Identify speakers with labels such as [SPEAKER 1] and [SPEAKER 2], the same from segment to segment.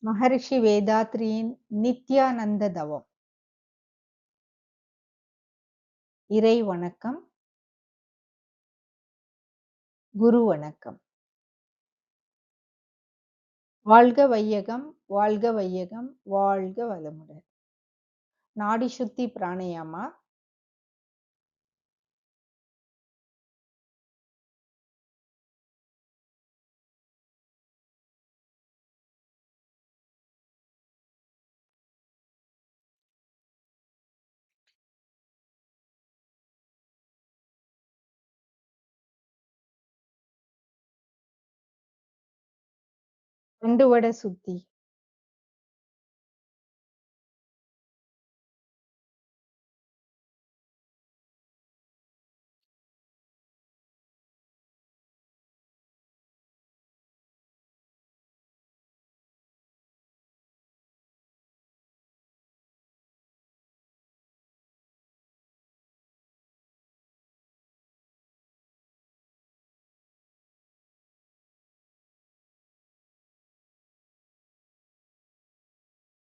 [SPEAKER 1] மகரிஷி வேதாத்ரியின் நித்யானந்த தவம் இறை வணக்கம். குரு வணக்கம். வாழ்க வையகம் வாழ்க வையகம் வாழ்க வளமுடன். நாடி சுத்தி பிராணயாமா தண்டுவட சுத்தி.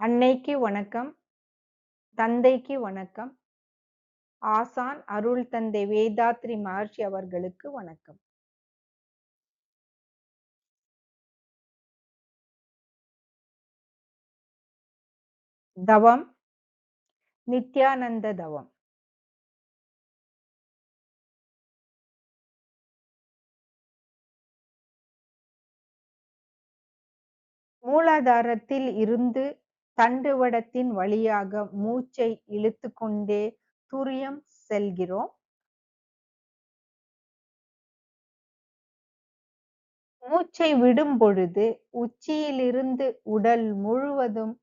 [SPEAKER 1] அன்னைக்கு வணக்கம் தந்தைக்கு வணக்கம் ஆசான் அருள் தந்தை வேதாத்ரி மகர்ஷி அவர்களுக்கு வணக்கம். தவம் நித்யானந்த தவம். மூலாதாரத்தில் இருந்து தண்டுவடத்தின் வழியாக மூச்சை இழுத்து கொண்டே துரியம் செல்கிறோம். மூச்சை விடும் பொழுது உச்சியிலிருந்து உடல் முழுவதும்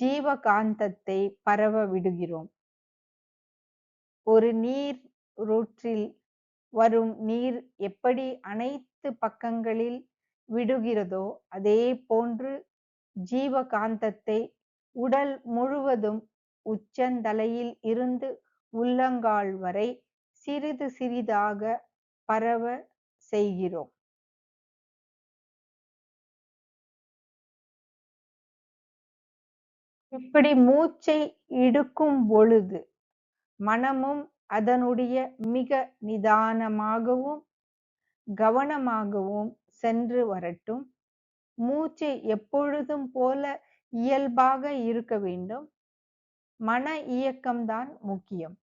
[SPEAKER 1] ஜீவகாந்தத்தை பரவ விடுகிறோம். ஒரு நீர் ரூற்றில் வரும் நீர் எப்படி அனைத்து பக்கங்களில் விடுகிறதோ அதே போன்று ஜீவகாந்தத்தை உடல் முழுவதும் உச்சந்தலையில் இருந்து உள்ளங்கால் வரை சிறிது சிறிதாக பரவ செய்கிறோம். இப்படி மூச்சை இடுக்கும் பொழுது மனமும் அதனுடைய மிக நிதானமாகவும் கவனமாகவும் சென்று வரட்டும். மூச்சு எப்பொழுதும் போல இயல்பாக இருக்க வேண்டும். மன இயக்கம்தான் முக்கியம்.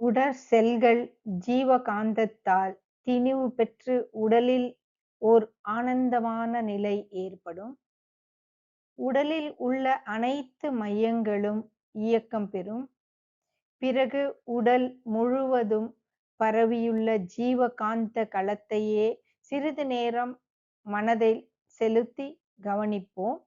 [SPEAKER 1] உடற் செல்கள் ஜீவகாந்தத்தால் திணிவு பெற்று உடலில் ஓர் ஆனந்தமான நிலை ஏற்படும். உடலில் உள்ள அனைத்து மையங்களும் இயக்கம் பெறும். பிறகு உடல் முழுவதும் பரவியுள்ள ஜீவகாந்த களத்தையே சிறிது நேரம் மனதில் செலுத்தி கவனிப்போம்.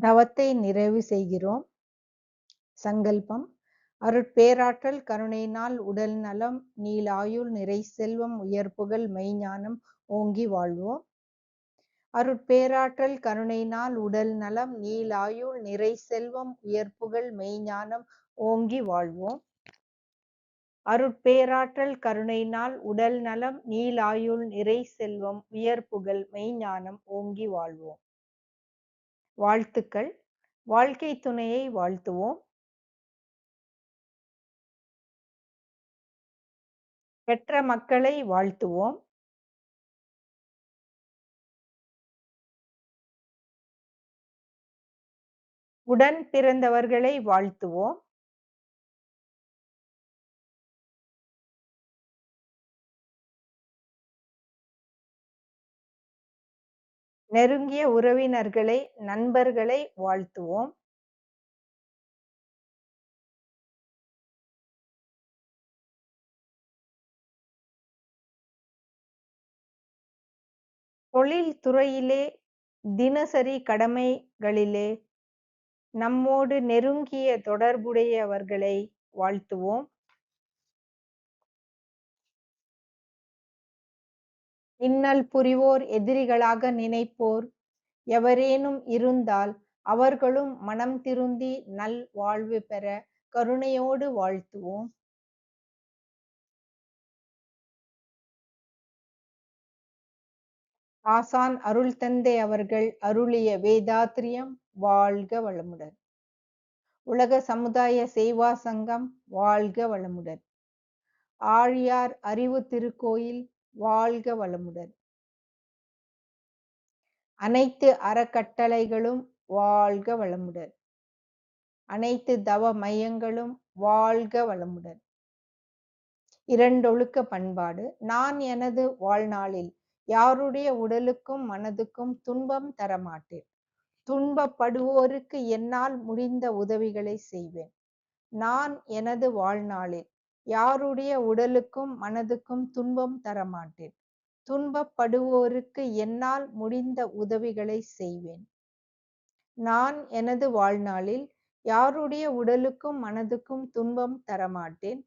[SPEAKER 1] தவத்தை நிறைவு செய்கிறோம். சங்கல்பம். அருட்பேராற்றல் கருணையினால் உடல் நலம் நீலாயுள் நிறை செல்வம் உயர்ப்புகள் மெய்ஞானம் ஓங்கி வாழ்வோம். அருட்பேராற்றல் கருணையினால் உடல் நலம் நீலாயுள் நிறை செல்வம் உயர்ப்புகள் மெய்ஞானம் ஓங்கி வாழ்வோம். அருட்பேராற்றல் கருணையினால் உடல் நலம் நீலாயுள் நிறை செல்வம் உயர்ப்புகள் மெய்ஞானம் ஓங்கி வாழ்வோம். வாழ்த்துக்கள். வாழ்க்கை துணையை வாழ்த்துவோம். பெற்ற மக்களை வாழ்த்துவோம். உடன் பிறந்தவர்களை வாழ்த்துவோம். நெருங்கிய உறவினர்களை நண்பர்களை வாழ்த்துவோம். தொழில் துறையிலே தினசரி கடமைகளிலே நம்மோடு நெருங்கிய தொடர்புடையவர்களை வாழ்த்துவோம். இன்னல் புரிவோர் எதிரிகளாக நினைப்போர். எவரேனும் இருந்தால் அவர்களும் மனம் திருந்தி நல் வாழ்வு பெற கருணையோடு வாழ்த்துவோம். ஆசான் அருள் தந்தை அவர்கள் அருளிய வேதாத்திரியம் வாழ்க வளமுடன். உலக சமுதாய சேவா சங்கம் வாழ்க வளமுடன். ஆழியார் அறிவு திருக்கோயில் வாழ்க வளமுடன். அனைத்து அறக்கட்டளைகளும் வாழ்க வளமுடன். அனைத்து தவ மையங்களும் வாழ்க வளமுடன். இரண்டொழுக்க பண்பாடு. நான் எனது வாழ்நாளில் யாருடைய உடலுக்கும் மனதுக்கும் துன்பம் தரமாட்டேன். துன்பப்படுவோருக்கு என்னால் முடிந்த உதவிகளை செய்வேன். நான் எனது வாழ்நாளில் யாருடைய உடலுக்கும் மனதுக்கும் துன்பம் தரமாட்டேன். துன்பப்படுவோருக்கு என்னால் முடிந்த உதவிகளை செய்வேன். நான் எனது வாழ்நாளில் யாருடைய உடலுக்கும் மனதுக்கும் துன்பம் தரமாட்டேன்.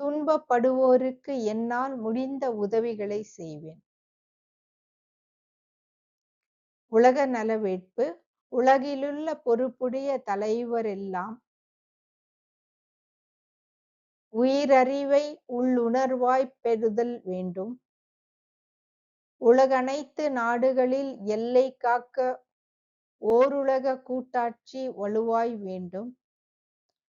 [SPEAKER 1] துன்பப்படுவோருக்கு என்னால் முடிந்த உதவிகளை செய்வேன். உலக நலவேட்பு. உலகிலுள்ள பொறுப்புடைய தலைவரெல்லாம் உயிரறிவை உள்ளுணர்வாய்ப் பெறுதல் வேண்டும். உலகனைத்து நாடுகளில் எல்லை காக்க ஓருலக கூட்டாட்சி வலுவாய் வேண்டும்.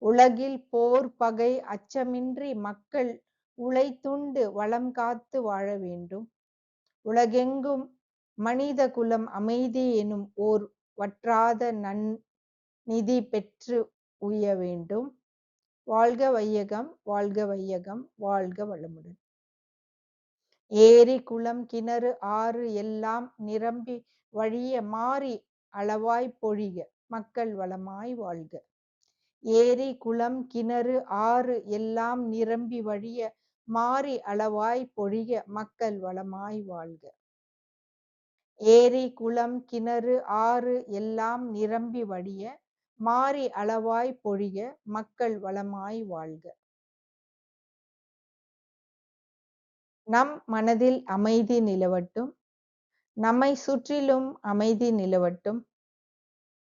[SPEAKER 1] உலகில் போர் பகை அச்சமின்றி மக்கள் உழைத்துண்டு வளம் காத்து வாழ வேண்டும். உலகெங்கும் மனித குலம் அமைதி எனும் ஓர் வற்றாத நன் நிதி பெற்று உய வேண்டும். வாழ்க வையகம் வாழ்க வையகம் வாழ்க வளமுடன். ஏரி குளம் கிணறு ஆறு எல்லாம் நிரம்பி வழிய மாறி அளவாய் பொழிக மக்கள் வளமாய் வாழ்க. ஏரி குளம் கிணறு ஆறு எல்லாம் நிரம்பி வழிய மாறி அளவாய் பொழிக மக்கள் வளமாய் வாழ்க. ஏரி குளம் கிணறு ஆறு எல்லாம் நிரம்பி வழிய மாறி அளவாய் பொழிக மக்கள் வளமாய் வாழ்க. நம் மனதில் அமைதி நிலவட்டும். நம்மை சுற்றிலும் அமைதி நிலவட்டும்.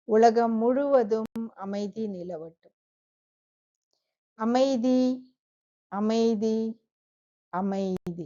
[SPEAKER 1] உலகம் முழுவதும் அமைதி நிலவட்டும். அமைதி அமைதி அமைதி.